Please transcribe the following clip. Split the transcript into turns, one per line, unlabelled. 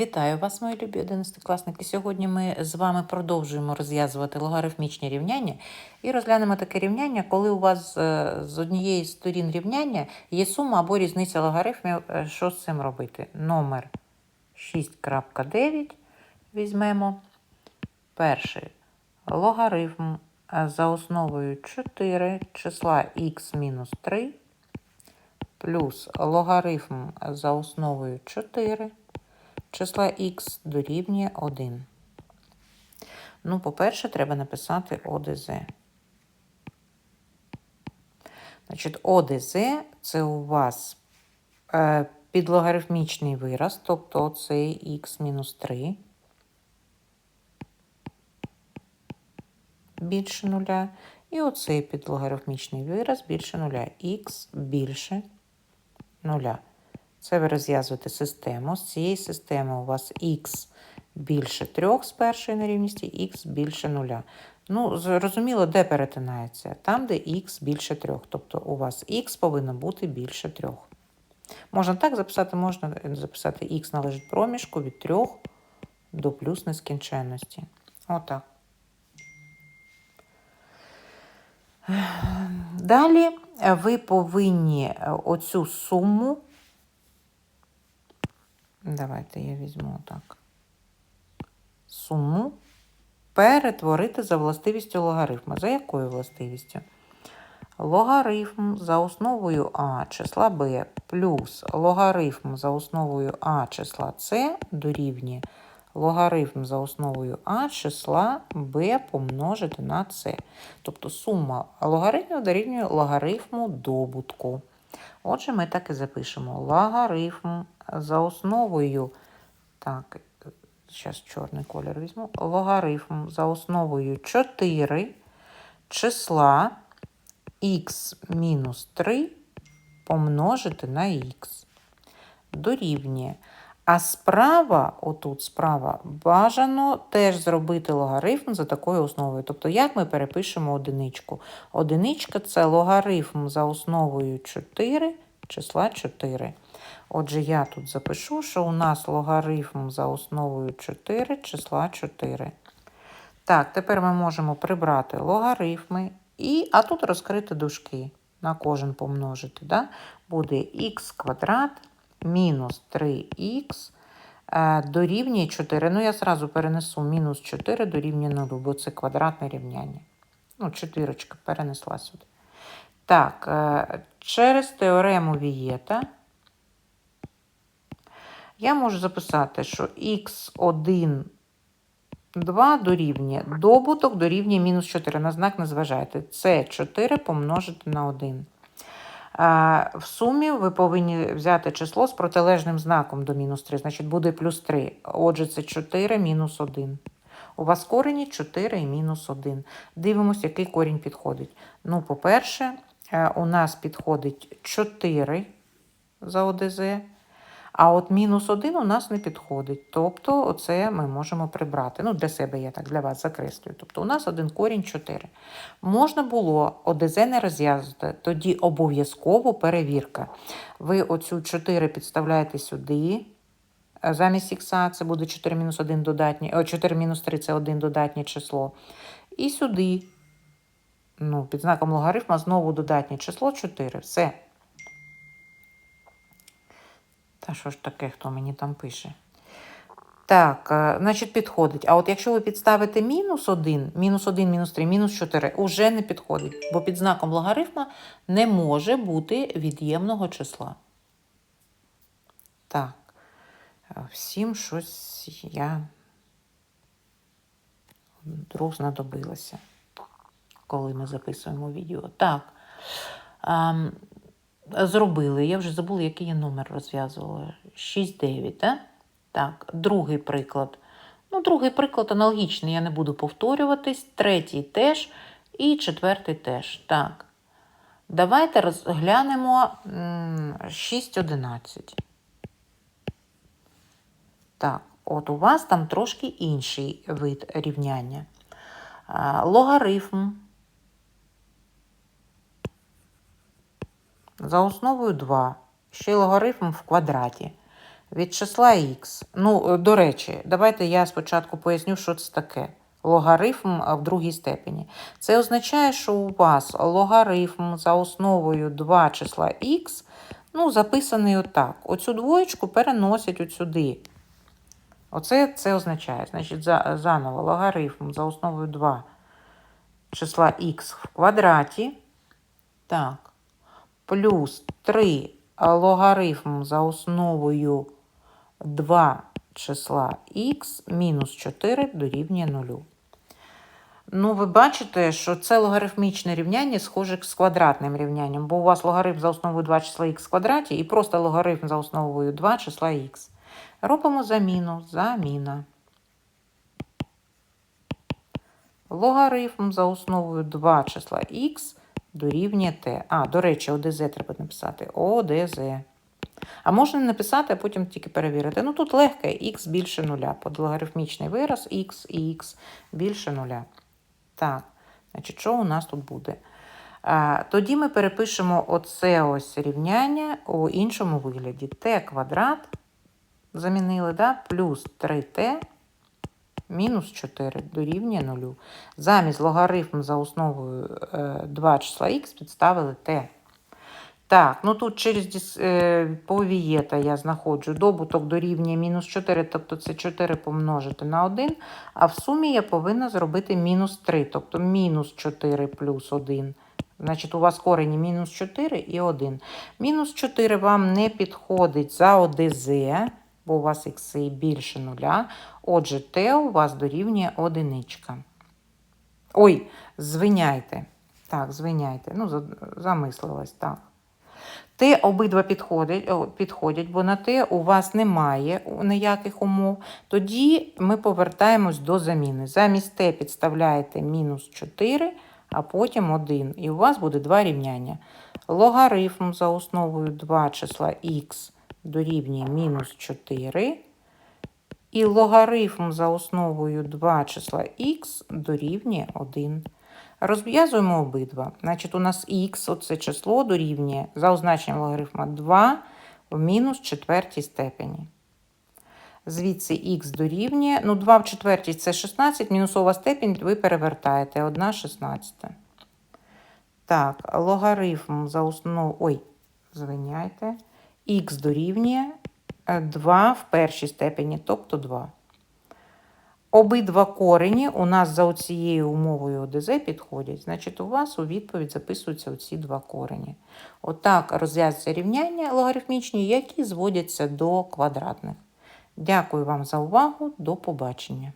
Вітаю вас, мої любі одинадцятикласники. Сьогодні ми з вами продовжуємо розв'язувати логарифмічні рівняння і розглянемо таке рівняння, коли у вас е, з однієї з сторін рівняння є сума або різниця логарифмів. Е, Що з цим робити? Номер 6.9 візьмемо. Перший логарифм е, за основою 4 числа х мінус 3 плюс логарифм за основою 4 числа х дорівнює 1. Ну, по-перше, треба написати ОДЗ. Значить, ОДЗ це у вас е, підлогарифмічний вираз, тобто цей х-3 більше нуля. І оцей підлогарифмічний вираз більше нуля. Х більше нуля. Це ви розв'язуєте систему. З цієї системи у вас х більше 3 з першої нерівності, х більше 0. Ну, зрозуміло, де перетинається? Там, де х більше 3. Тобто у вас х повинно бути більше 3. Можна так записати, можна записати х належить проміжку від 3 до плюс нескінченності. Отак. Далі ви повинні оцю суму Давайте я візьму так. Суму перетворити за властивістю логарифма. За якою властивістю? Логарифм за основою А числа Б плюс логарифм за основою А числа С дорівнює логарифм за основою А числа Б помножити на С. Тобто сума логарифмів дорівнює логарифму добутку. Отже, ми так і запишемо логарифм за основою, так, зараз чорний колір візьму, логарифм за основою 4 числа х мінус 3 помножити на х. Дорівнює. А справа, отут справа, бажано теж зробити логарифм за такою основою. Тобто, як ми перепишемо одиничку? Одиничка це логарифм за основою 4 числа 4. Отже, я тут запишу, що у нас логарифм за основою 4 числа 4. Так, тепер ми можемо прибрати логарифми, і, а тут розкрити дужки. На кожен помножити. Да? Буде х квадрат мінус 3х дорівнює 4. Ну, я зразу перенесу мінус 4 дорівнює 0, бо це квадратне рівняння. Ну, четвірочка перенесла сюди. Так, е, через теорему Вієта я можу записати, що х1, 2 дорівнює добуток дорівнює мінус 4. На знак не зважайте. Це 4 помножити на 1. В сумі ви повинні взяти число з протилежним знаком до мінус 3, значить буде плюс 3. Отже, це 4 мінус 1. У вас корені 4 і мінус 1. Дивимося, який корінь підходить. Ну, по-перше, е, у нас підходить 4 за ОДЗ. А от мінус 1 у нас не підходить. Тобто, оце ми можемо прибрати. Ну, для себе я так для вас закреслюю. Тобто, у нас один корінь 4. Можна було ОДЗ не розв'язувати, тоді обов'язково перевірка. Ви оцю 4 підставляєте сюди. Замість х це буде 4 мінус 1 додатнє, о, 4 мінус 3 це 1 додатнє число. І сюди, ну, під знаком логарифма, знову додатнє число 4. Все. Та що ж таке, хто мені там пише? Так, е, значить, підходить. А от якщо ви підставите мінус 1, мінус 1, мінус 3, мінус 4, уже не підходить, бо під знаком логарифма не може бути від'ємного числа. Так, е, всім щось я вдруг знадобилося, коли ми записуємо відео. Так. Зробили, я вже забула, який я номер розв'язувала. 6-9, так? Так, другий приклад. Ну, другий приклад аналогічний, я не буду повторюватись. Третій теж і четвертий теж. Так. Давайте розглянемо 6-11. Так, от у вас там трошки інший вид рівняння. Логарифм За основою 2. Ще й логарифм в квадраті. від числа х. Ну, е, до речі, давайте я спочатку поясню, що це таке. Логарифм в другій степені. Це означає, що у вас логарифм за основою 2 числа х ну, записаний отак. Оцю двоєчку переносять от сюди. Оце це означає. Значить, за, заново логарифм за основою 2 числа х в квадраті. Так. Плюс 3 логарифм за основою 2 числа х мінус 4 дорівнює 0. Ну, ви бачите, що це логарифмічне рівняння схоже з квадратним рівнянням, бо у вас логарифм за основою 2 числа х в квадраті і просто логарифм за основою 2 числа х. Робимо заміну. Заміна. Логарифм за основою 2 числа х дорівнює t. А, до речі, ОДЗ треба написати. ОДЗ. А можна написати, а потім тільки перевірити. Ну тут легке, х більше нуля. Под логарифмічний вираз х і х більше нуля. Так, значить, що у нас тут буде? А, тоді ми перепишемо оце ось рівняння у іншому вигляді. t квадрат замінили, да? плюс 3t мінус 4 дорівнює 0. Замість логарифм за основою е, 2 числа х підставили t. Так, ну тут через е, повієта я знаходжу добуток дорівнює мінус 4, тобто це 4 помножити на 1, а в сумі я повинна зробити мінус 3, тобто мінус 4 плюс 1. Значить, у вас корені мінус 4 і 1. Мінус 4 вам не підходить за ОДЗ, бо у вас ікси більше нуля. Отже, Т у вас дорівнює одиничка. Ой, звиняйте. Так, звиняйте. Ну, замислилась, так. Т обидва підходять, підходять, бо на Т у вас немає ніяких умов. Тоді ми повертаємось до заміни. Замість Т підставляєте мінус 4, а потім 1. І у вас буде два рівняння. Логарифм за основою 2 числа х дорівнює мінус 4. І логарифм за основою 2 числа х дорівнює 1. Розв'язуємо обидва. Значить, у нас х, оце число дорівнює за означенням логарифма 2 в мінус четвертій степені. Звідси х дорівнює, ну 2 в четвертій це 16, мінусова степінь ви перевертаєте 1 шістнадцята. Так, логарифм за основу, ой, звиняйте, х дорівнює 2 в першій степені, тобто 2. Обидва корені у нас за цією умовою ОДЗ підходять. Значить, у вас у відповідь записуються оці два корені. Отак розв'язуються рівняння логарифмічні, які зводяться до квадратних. Дякую вам за увагу. До побачення.